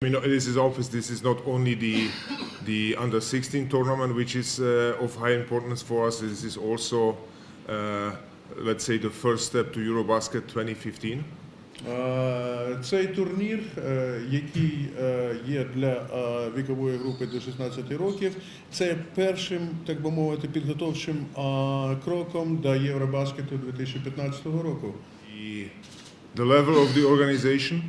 I mean, this is obvious. This is not only the the under 16 tournament, which is uh, of high importance for us. This is also, uh, let's say, the first step to EuroBasket 2015. Е, Цей турнір, е, який е, є для е, вікової групи до 16 років, це першим, так би мовити, підготовчим е, кроком до Євробаскету 2015 року. The level of the organization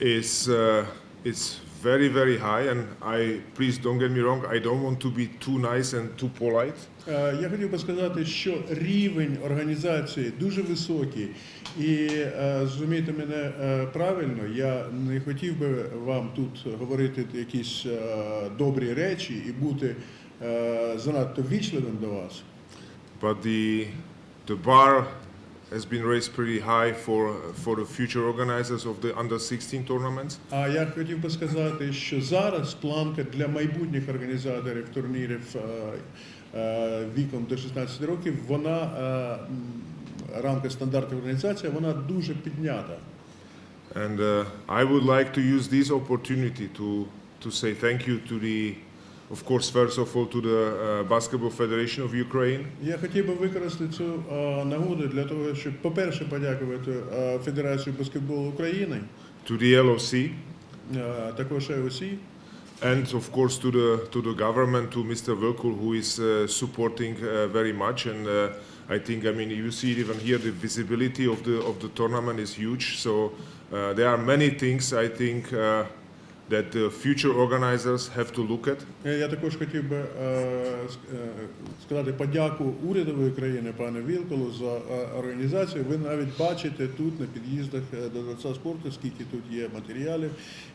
is uh, it's very very high, and I please don't get me wrong. I don't want to be too nice and too polite. Е, Я хотів би сказати, що рівень організації дуже високий, і е, зрозумійте мене е, правильно, я не хотів би вам тут говорити якісь е, добрі речі і бути е, занадто вічливим до вас. But the the bar has been raised pretty high for for the future organizers of the under 16 tournaments. А я хотів би сказати, що зараз планка для майбутніх організаторів турнірів е, е, віком до 16 років, вона е, м, рамка стандартів організації, вона дуже піднята. And uh, I would like to use this opportunity to, to say thank you to the, of course, first of all, to the uh, Basketball Federation of Ukraine, Я хотів би використати цю е, нагоду для того, щоб, по-перше, подякувати е, Федерацію баскетболу України, to the LOC, е, також ЕОС, and of course to the to the government, to Mr. Wilkul, who is uh, supporting uh, very much. And uh, I think, I mean, you see it even here, the visibility of the of the tournament is huge. So uh, there are many things I think uh, that the future organizers have to look at. Е, Я також хотів би е, ск- е, сказати подяку урядової країни, пане Вілколу, за е, організацію. Ви навіть бачите тут на під'їздах е, до дворца спорту, скільки тут є матеріалів,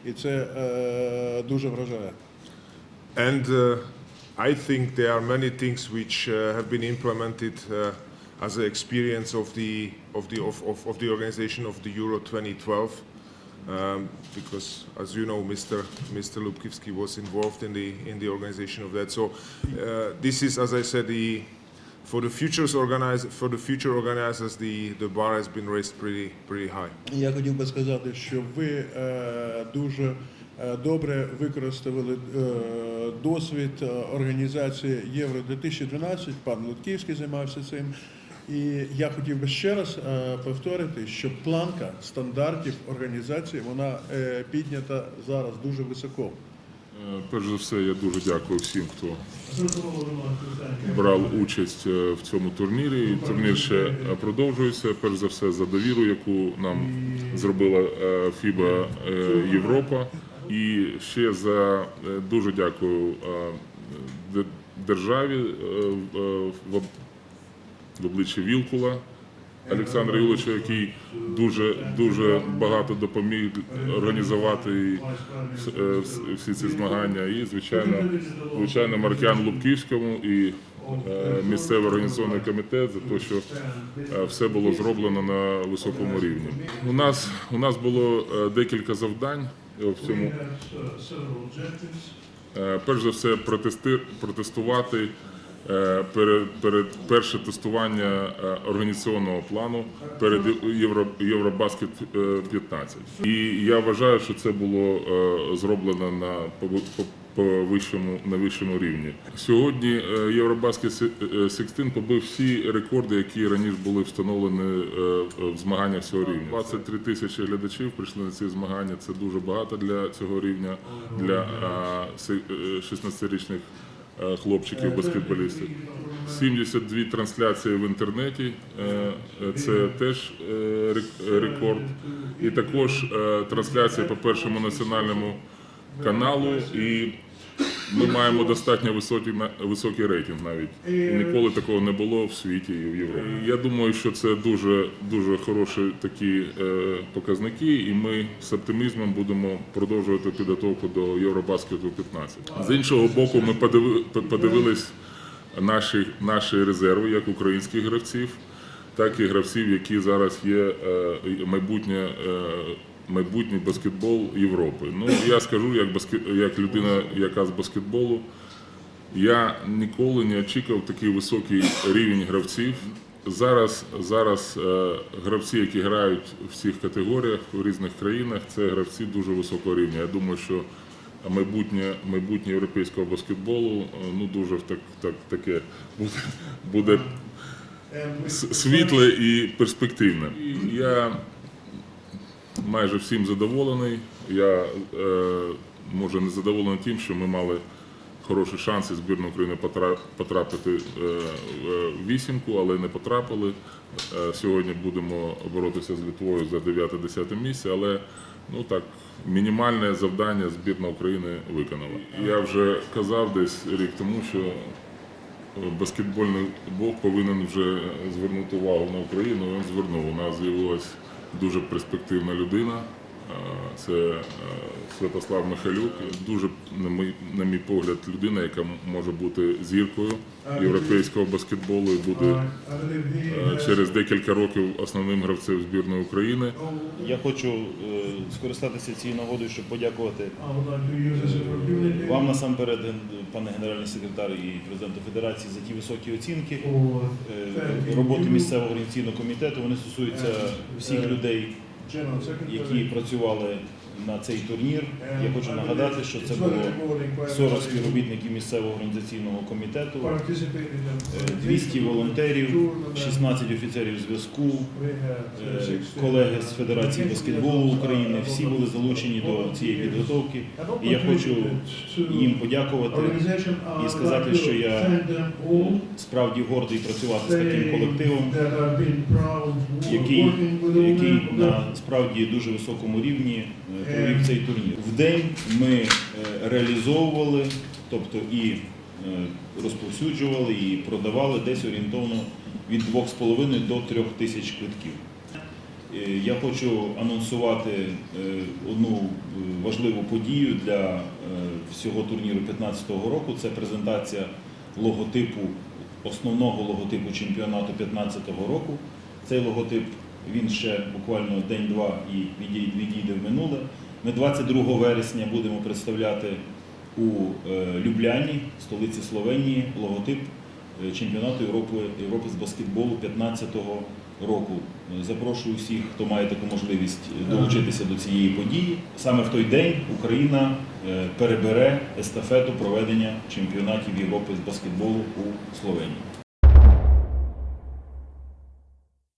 і це е, дуже вражає. And uh, I think there are many things which uh, have been implemented uh, as an experience of the of the of, of, of the organization of the Euro 2012. Um, because, as you know, Mr. Mr. Lubkivsky was involved in the in the organization of that. So, uh, this is, as I said, the for the futures organize for the future organizers, the, the bar has been raised pretty pretty high. Я хотів би сказати, що ви е, дуже е, добре використовували е, досвід е, організації Євро 2012. Пан Лутківський займався цим. І я хотів би ще раз е, повторити, що планка стандартів організації вона е, піднята зараз дуже високо. Е, Перш за все, я дуже дякую всім, хто брав участь в цьому турнірі. Турнір ще продовжується. Перш за все, за довіру, яку нам зробила FIBA е, Європа. І ще за дуже дякую державі в- в обличчі Вілкула Олександра Юлича, який дуже дуже багато допоміг організувати е, всі ці змагання. І звичайно, звичайно, Маркіан Лубківському і е, місцевий організаційний комітет за те, що е, все було зроблено на високому рівні. У нас у нас було декілька завдань в цьому. Перш за все, протести, протестувати перед, перед перше тестування е, організаційного плану перед Євро, Євробаскет е, 15. І я вважаю, що це було е, зроблено на по, вищому на вищому рівні. Сьогодні е, Євробаскет Се- е, 16 побив всі рекорди, які раніше були встановлені е, в змаганнях цього рівня. 23 тисячі глядачів прийшли на ці змагання. Це дуже багато для цього рівня для е, се- е, 16-річних е, хлопчиків баскетболістів. 72 трансляції в інтернеті. е, е, Це теж рекорд. І також трансляції по першому національному каналу. І ми маємо достатньо високий високий рейтинг навіть. І ніколи такого не було в світі і в Європі. Я думаю, що це дуже дуже хороші такі е, показники, і ми з оптимізмом будемо продовжувати підготовку до Євробаскету 15. З іншого боку, ми подиви, подивились наші, наші резерви як українських гравців, так і гравців, які зараз є е, майбутнє. Е, Майбутній баскетбол Європи. Ну я скажу, як баскет, як людина, яка з баскетболу, я ніколи не очікував такий високий рівень гравців Зараз, зараз е, гравці, які грають в всіх категоріях в різних країнах, це гравці дуже високого рівня. Я думаю, що майбутнє, майбутнє європейського баскетболу е, ну, дуже в так, так, таке буде, буде світле і перспективне. Я майже всім задоволений. Я е, може не задоволений тим, що ми мали хороші шанси збірної України потра- потрапити е, в вісімку, але не потрапили. Е, Сьогодні будемо боротися з Литвою за 9-10 місце, але ну так. Мінімальне завдання збірна України виконала. Я вже казав десь рік тому, що баскетбольний бог повинен вже звернути увагу на Україну. Він звернув. У нас з'явилась дуже перспективна людина. Е, Це е, Святослав Михайлюк. Дуже, на мій, на мій погляд, людина, яка може бути зіркою європейського баскетболу і буде е, через декілька років основним гравцем збірної України. Я хочу е, скористатися цією нагодою, щоб подякувати вам насамперед, пане генеральний секретар і президенту Федерації, за ті високі оцінки е, роботи місцевого організаційного комітету. Вони стосуються всіх людей, які працювали на цей турнір. Я хочу нагадати, що це було 40 співробітників місцевого організаційного комітету, е, 200 волонтерів, 16 офіцерів зв'язку, е, колеги з Федерації баскетболу України. Всі були залучені до цієї підготовки. І я хочу їм подякувати і сказати, що я справді гордий працювати з таким колективом, який, який на справді дуже високому рівні е, провів цей турнір. В день ми е, реалізовували, тобто і е, розповсюджували, і продавали десь орієнтовно від 2,5 до 3 тисяч квитків. Е, Я хочу анонсувати е, одну е, важливу подію для е, всього турніру 2015 року. Це презентація логотипу, основного логотипу чемпіонату 2015 року. Цей логотип він ще буквально день-два і відійде в минуле. Ми 22 вересня будемо представляти у е, Любляні, столиці Словенії, логотип е, чемпіонату Європи, Європи з баскетболу 2015 року. Е, Запрошую всіх, хто має таку можливість долучитися до цієї події. Саме в той день Україна перебере естафету проведення чемпіонатів Європи з баскетболу у Словенії.